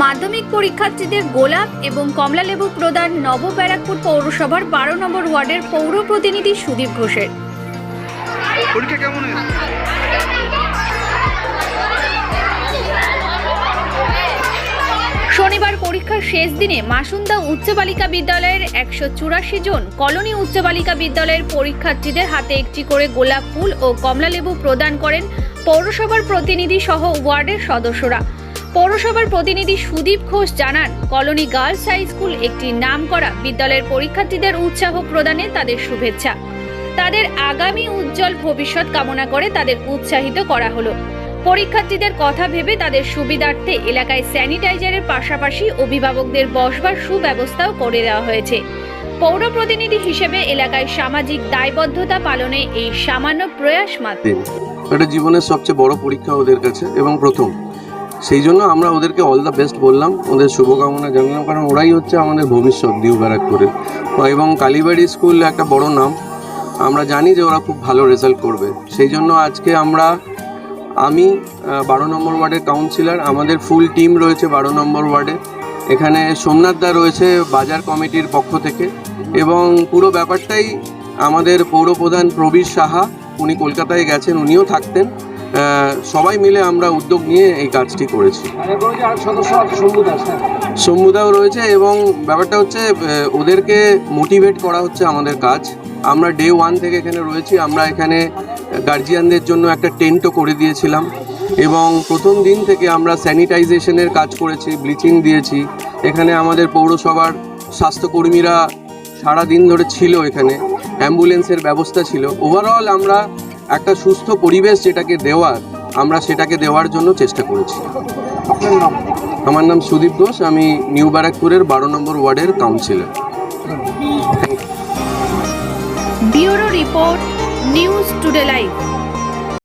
মাধ্যমিক পরীক্ষার্থীদের গোলাপ এবং কমলালেবু প্রদান নব ব্যারাকপুর পৌরসভার বারো নম্বর ওয়ার্ডের পৌর প্রতিনিধি সুদীপ ঘোষের। পরীক্ষা কেমন শনিবার পরীক্ষার শেষ দিনে মাসুন্দা উচ্চ বালিকা বিদ্যালয়ের একশো চুরাশি জন কলোনি উচ্চ বালিকা বিদ্যালয়ের পরীক্ষার্থীদের হাতে একটি করে গোলাপ ফুল ও কমলালেবু প্রদান করেন পৌরসভার প্রতিনিধি সহ ওয়ার্ডের সদস্যরা। পৌরসভার প্রতিনিধি সুদীপ ঘোষ জানান, কলোনি গার্লস হাই স্কুল একটি নামকরা বিদ্যালয়ের পরীক্ষার্থীদের উৎসাহ প্রদানে তাদের শুভেচ্ছা। তাদের আগামী উজ্জ্বল ভবিষ্যৎ কামনা করে তাদের উৎসাহিত করা হলো। পরীক্ষার্থীদের কথা ভেবে তাদের সুবিধার্থে এলাকায় স্যানিটাইজারের পাশাপাশি অভিভাবকদের বসবার সুব্যবস্থাও করে দেওয়া হয়েছে। পৌর প্রতিনিধি হিসেবে এলাকায় সামাজিক দায়বদ্ধতা পালনে এই সামান্য প্রয়াস মাত্র। এটা জীবনের সবচেয়ে বড় পরীক্ষা ওদের কাছে এবং প্রথম। সেই জন্য আমরা ওদেরকে অল দ্য বেস্ট বললাম, ওদের শুভকামনা জানালাম, কারণ ওরাই হচ্ছে আমাদের ভবিষ্যৎ নিউ ব্যারাকপুরের এবং কালীবাড়ি স্কুল একটা বড় নাম, আমরা জানি যে ওরা খুব ভালো রেজাল্ট করবে। সেই জন্য আজকে আমরা, আমি বারো নম্বর ওয়ার্ডের কাউন্সিলর আমাদের ফুল টিম রয়েছে বারো নম্বর ওয়ার্ডে। এখানে সোমনাথ দা রয়েছে বাজার কমিটির পক্ষ থেকে এবং পুরো ব্যাপারটাই আমাদের পৌরপ্রধান প্রবীর সাহা, উনি কলকাতায় গেছেন, উনিও থাকতেন। সবাই মিলে আমরা উদ্যোগ নিয়ে এই কাজটি করেছি। শম্ভুদাও রয়েছে এবং ব্যাপারটা হচ্ছে ওদেরকে মোটিভেট করা হচ্ছে আমাদের কাজ। আমরা ডে ওয়ান থেকে এখানে রয়েছি আমরা এখানে গার্জিয়ানদের জন্য একটা টেন্টও করে দিয়েছিলাম এবং প্রথম দিন থেকে আমরা স্যানিটাইজেশনের কাজ করেছি ব্লিচিং দিয়েছি। এখানে আমাদের পৌরসভার স্বাস্থ্যকর্মীরা সারা দিন ধরে ছিল এখানে অ্যাম্বুলেন্সের ব্যবস্থা ছিল। ওভারঅল আমরা একটা সুস্থ পরিবেশ যেটাকে দেওয়ার আমরা সেটাকে দেওয়ার জন্য চেষ্টা করেছি। আমার নাম সুদীপ ঘোষ আমি নিউ ব্যারাকপুরের বারো নম্বর ওয়ার্ডের councillor. Bureau report news today live.